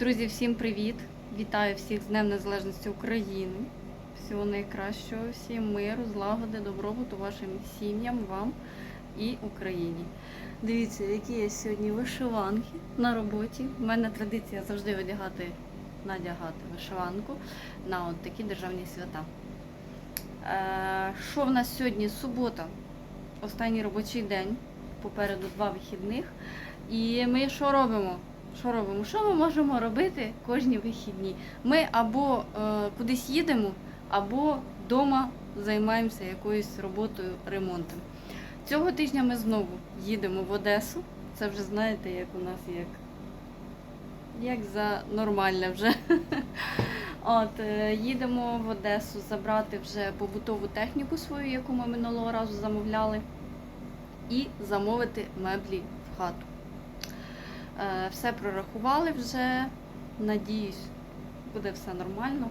Друзі, всім привіт! Вітаю всіх з Днем Незалежності України. Всього найкращого, всім миру, злагоди, добробуту вашим сім'ям, вам і Україні. Дивіться, які є сьогодні вишиванки на роботі. У мене традиція завжди одягати, надягати вишиванку на от такі державні свята. Е, Що в нас сьогодні? Субота, останній робочий день, попереду два вихідних. І ми що робимо? Що робимо? Що ми можемо робити кожні вихідні? Ми або е, кудись їдемо, або вдома займаємося якоюсь роботою, ремонтом. Цього тижня ми знову їдемо в Одесу. Це вже знаєте, як у нас як, як за нормальне вже. От, е, їдемо в Одесу забрати вже побутову техніку свою, яку ми минулого разу замовляли, і замовити меблі в хату. Е, Все прорахували вже. Надіюсь, буде все нормально.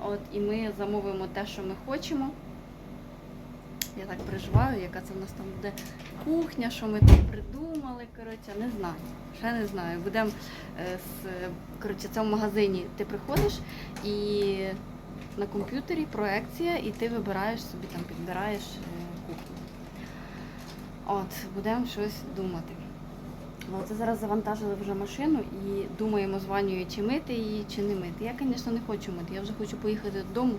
От, і ми замовимо те, що ми хочемо. Я так переживаю, яка це в нас там буде кухня, що ми там придумали. Коротше, не знаю. Ще не знаю. Будемо е, з коротше, це в магазині. Ти приходиш і на комп'ютері проекція, і ти вибираєш собі там, підбираєш е, кухню. От, будемо щось думати. Ну, Це зараз завантажили вже машину і думаємо з Ванею, чи мити її, чи не мити. Я, звісно, не хочу мити. Я вже хочу поїхати додому,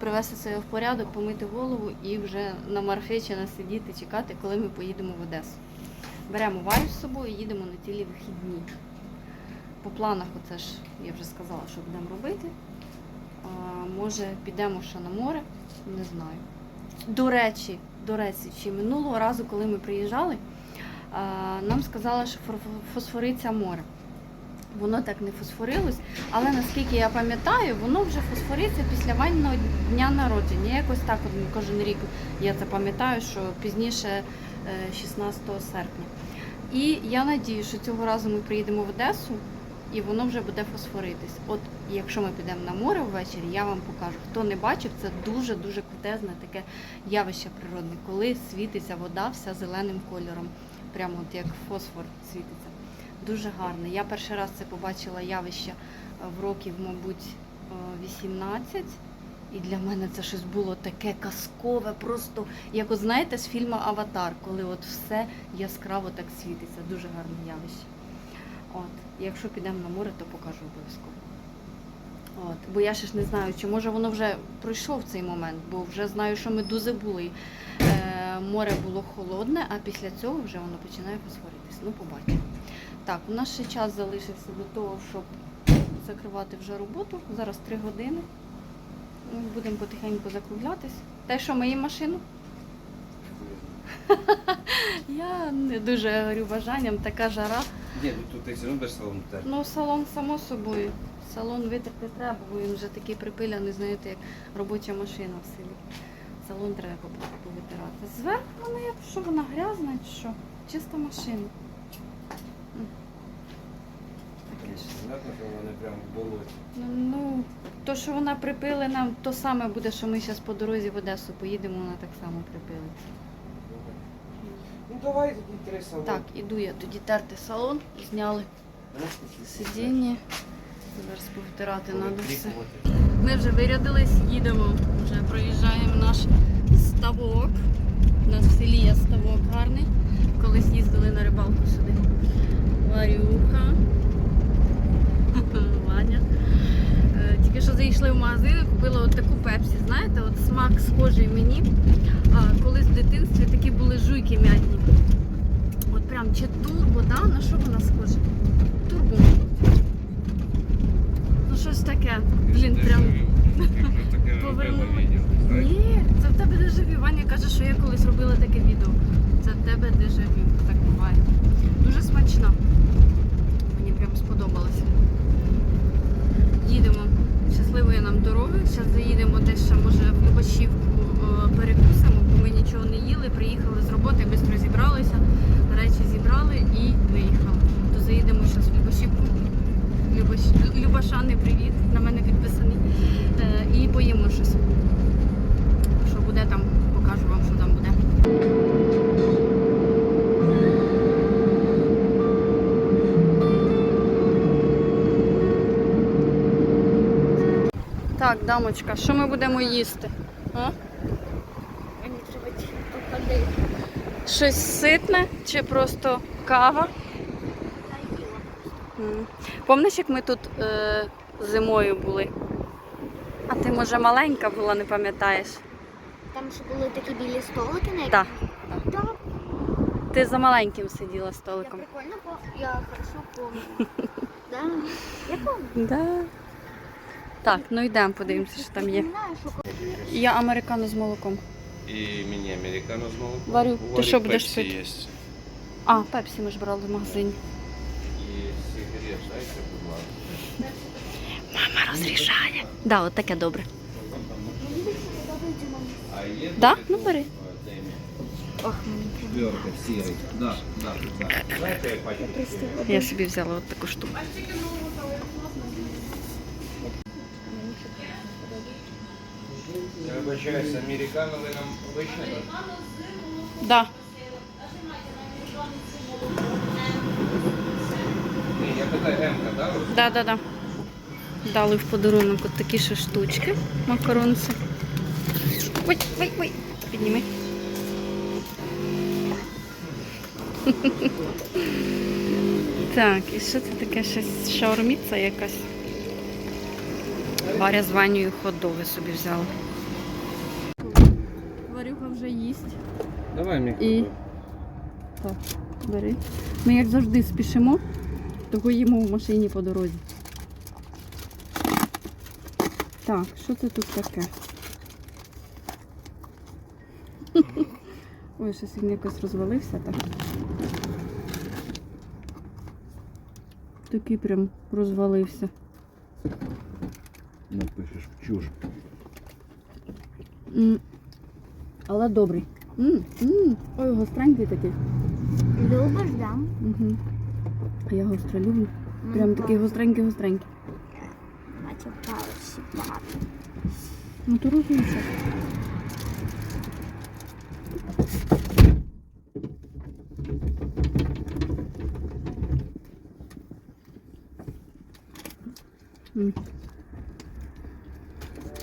привести себе в порядок, помити голову і вже на Марфечина сидіти, чекати, коли ми поїдемо в Одесу. Беремо Варю з собою і їдемо на цілі вихідні. По планах, оце ж я вже сказала, що будемо робити. А, може, підемо ще на море, не знаю. До речі, до речі, чи минулого разу, коли ми приїжджали, нам сказали, що фосфориться море. Воно так не фосфорилось, але наскільки я пам'ятаю, воно вже фосфориться після ванного дня народження. Якось так кожен рік я це пам'ятаю, що пізніше е, 16 серпня. І я надію, що цього разу ми приїдемо в Одесу і воно вже буде фосфоритись. От якщо ми підемо на море ввечері, я вам покажу. Хто не бачив, це дуже-дуже крутезне таке явище природне, коли світиться вода вся зеленим кольором. Прямо от як фосфор світиться. Дуже гарно. Я перший раз це побачила явище е, в років, мабуть, е, 18. І для мене це щось було таке казкове, просто як от знаєте з фільму Аватар, коли от все яскраво так світиться. Дуже гарне явище. От, якщо підемо на море, то покажу обов'язково. От, бо я ще ж не знаю, чи може воно вже пройшов цей момент, бо вже знаю, що медузи були. Е, море було холодне, а після цього вже воно починає фосфоритись. Ну, побачимо. Так, у нас ще час залишився до того, щоб закривати вже роботу. Зараз 3 години. Будемо потихеньку закруглятись. Те, що мої машину? Я не дуже горю бажанням, така жара. Ні, ну тут ти все одно салон терти. Ну, салон само собою. Салон витерти треба, бо він вже такий припиляний, знаєте, як робоча машина в селі. Салон треба повитирати. Зверху вона як що вона грязна чи що? Чиста машина. Таке ж. Понятно, що вони прямо в болоті. Ну, ну, то, що вона припилена, то саме буде, що ми зараз по дорозі в Одесу поїдемо, вона так само припилиться. Ну давай тоді три салон. Так, іду я тоді терти салон, зняли сидіння. Зараз повитирати треба все. Ми вже вирядились, їдемо, вже проїжджаємо наш ставок. У нас в селі є ставок гарний. Колись їздили на рибалку сюди. Варюха. Ваня. Е, Тільки що зайшли в магазин і купила от таку пепсі. Знаєте, от смак схожий мені. А, колись в дитинстві такі були жуйки м'ятні. От прям чи турбо, да? на що вона схожа? Турбо. Щось таке. Блін, прям. Повернули. Ні, це в тебе дежавю. Ваня каже, що я колись робила таке відео. Це в тебе дежавю. Так буває. Дуже смачно. Мені прям сподобалося. Їдемо. Щасливої нам дороги. Зараз заїдемо десь ще, може, в Любашівку е, перекусимо, бо ми нічого не їли. Приїхали з роботи, швидко зібралися. Речі зібрали і виїхали. То заїдемо зараз в Любашівку. Любаш... Любашани, привіт. На мене підписаний. Е, і поїмо щось. Що буде там, покажу вам, що там буде. Так, дамочка, що ми будемо їсти? А? Мені треба походити. Щось ситне чи просто кава? Помниш, як ми тут е, зимою були? А ти, може, маленька була, не пам'ятаєш? Там ще були такі білі столики на Так. Так. Ти за маленьким сиділа Я столиком. прикольно, бо я хорошо помню. Да? Я помню. Да. Так, ну йдемо, подивимося, що там є. Я американо з молоком. І мені американо з молоком. Варю, ти що будеш пити? є. А, пепсі ми ж брали в магазині. І сигарет, дайте, будь ласка. Мама розрішає. Да, от таке добре. А є Да? Ну, бери. Ох, мені сірий. Да, да, да. Знаєте, як бачите? Я собі взяла от таку штуку. Я вибачаюсь, американо ви нам вийшли? Да. Ні, я питаю, М-ка, да? Да, да, да. Дали в подарунок от такі ще штучки, макаронці. Ой, ой, ой. Підніми. Так, і що це таке щось шаурміца якась? Варя з Ванею хот-доги собі взяла. Варюха вже їсть. Давай, мій І- Так, бери. Ми як завжди спішимо, того їмо в машині по дорозі. Так, що це тут таке? Ой, щось він якось розвалився так. Такий прям розвалився. Напишеш чуж. М, Але добрий. М, м, Ой, гостренький такий. Любиш, да? Угу. А я гостро люблю. Прям такий гостренький гостренький. Бачу, палець, палець. Ну то розумієш.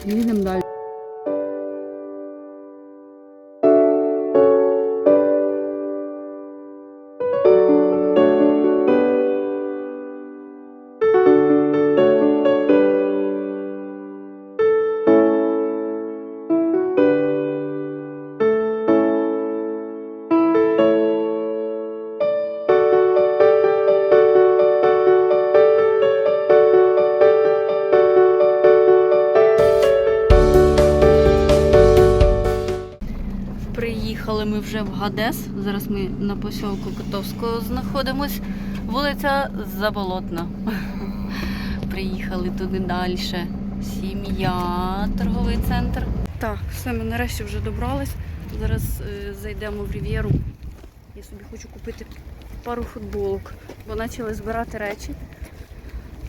М. Їдемо далі. Приїхали ми вже в Гадес. Зараз ми на посілку Котовського знаходимось. Вулиця Заболотна. Приїхали туди далі. Сім'я, торговий центр. Так, все, ми нарешті вже добрались. Зараз е, зайдемо в Рів'єру. Я собі хочу купити пару футболок, бо почали збирати речі.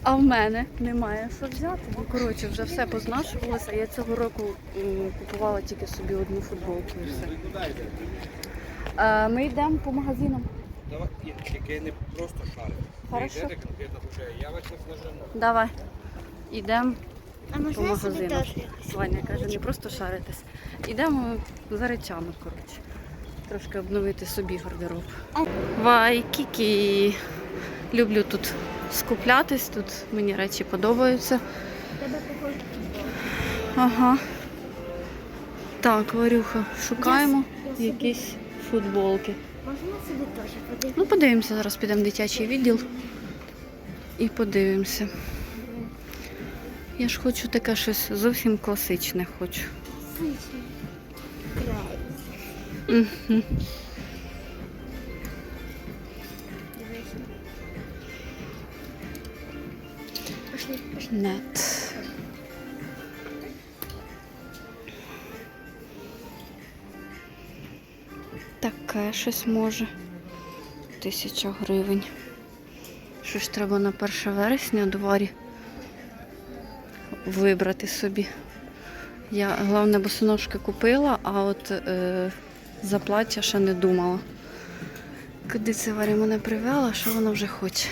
А в мене немає що взяти. Ну, коротше, вже все познашувалося. Я цього року купувала тільки собі одну футболку і все. Е, Ми йдемо по магазинам. Давай, тільки не просто шарик. Хорошо. Йдете конкретно вже, я вас нажиму. Давай. Йдемо. По магазинам. Ваня каже, не просто шаритись. Йдемо за речами, коротше. Трошки обновити собі гардероб. Вай, кікі. Люблю тут скуплятись, тут мені речі подобаються. Ага. Так, Варюха, шукаємо якісь футболки. Можна собі теж подивитися? Ну, подивимося, зараз підемо в дитячий відділ і подивимося. Я ж хочу таке щось зовсім класичне хочу. Сичний. Край. Нет. Таке щось може. Тисяча гривень. Що ж треба на 1 вересня дворі вибрати собі. Я головне босоножки купила, а от е, за плаття ще не думала. Куди це Варя мене привела, що вона вже хоче?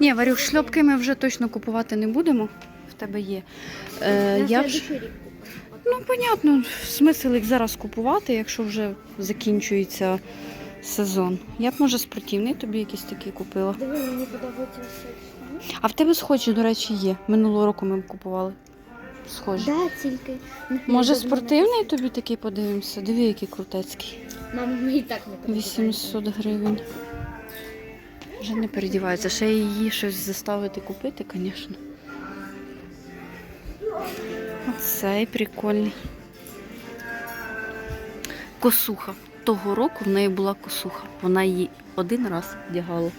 Ні, Варюх, шльопки ми вже точно купувати не будемо в тебе є. Е, я б... следующий рік купимо. Ну, понятно, смисл їх зараз купувати, якщо вже закінчується сезон. Я б, може, спортивний тобі якийсь такий купила. Диви, мені подобається все. А в тебе схожі, до речі, є. Минулого року ми купували. Схожі. Да, тільки. Може, спортивний тобі такий подивимося? Диви, який крутецький. Мама, ми і так не переживаємо. 800 гривень. Вже не передівається. Ще її щось заставити купити, звісно. Оцей прикольний. Косуха. Того року в неї була косуха. Вона її один раз вдягала.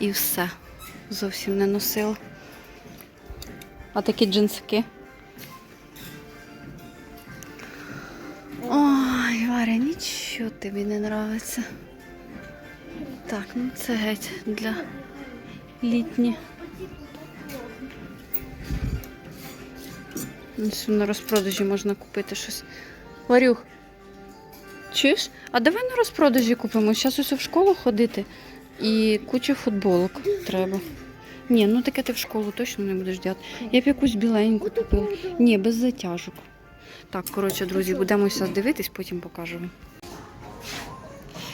І все. Зовсім не носила. А такі джинсики. Ой, Варя, нічого тобі не нравиться. Так, ну це геть для літні. На розпродажі можна купити щось. Варюх, чуєш? А давай на розпродажі купимо. Зараз ось в школу ходити і кучу футболок треба. Ні, ну таке ти в школу точно не будеш діяти. Я б якусь біленьку купила. Ні, без затяжок. Так, коротше, друзі, будемо зараз дивитись, потім покажу.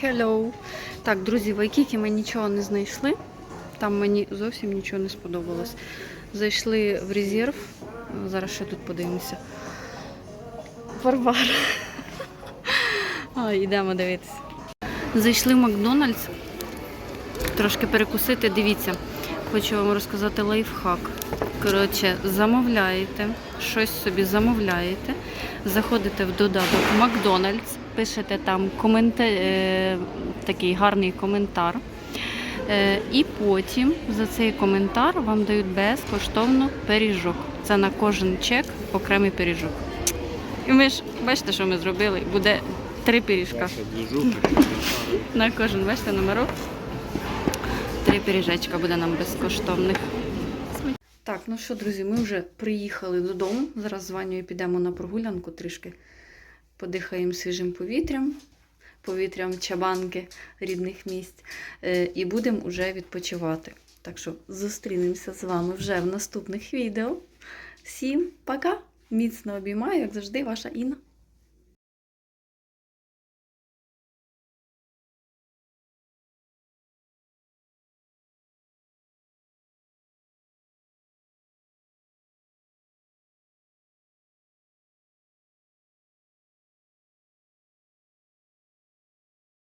Hello. Так, друзі, в Айкікі ми нічого не знайшли. Там мені зовсім нічого не сподобалось. Зайшли в резерв. Зараз ще тут подивимося. Варвара. А, йдемо дивитися. Зайшли в Макдональдс. Трошки перекусити. Дивіться, хочу вам розказати лайфхак. Коротше, замовляєте, щось собі замовляєте, заходите в додаток Макдональдс, пишете там комента... е, такий гарний коментар. Е, і потім за цей коментар вам дають безкоштовно пиріжок. Це на кожен чек окремий пиріжок. І ми ж бачите, що ми зробили? Буде три пиріжка. На кожен, бачите, номерок. Три пиріжечка буде нам безкоштовних. Так, ну що, друзі, ми вже приїхали додому. Зараз з Ванею підемо на прогулянку трішки. Подихаємо свіжим повітрям, повітрям чабанки рідних місць. Е, І будемо вже відпочивати. Так що зустрінемося з вами вже в наступних відео. Всім пока! Міцно обіймаю, як завжди, ваша Інна.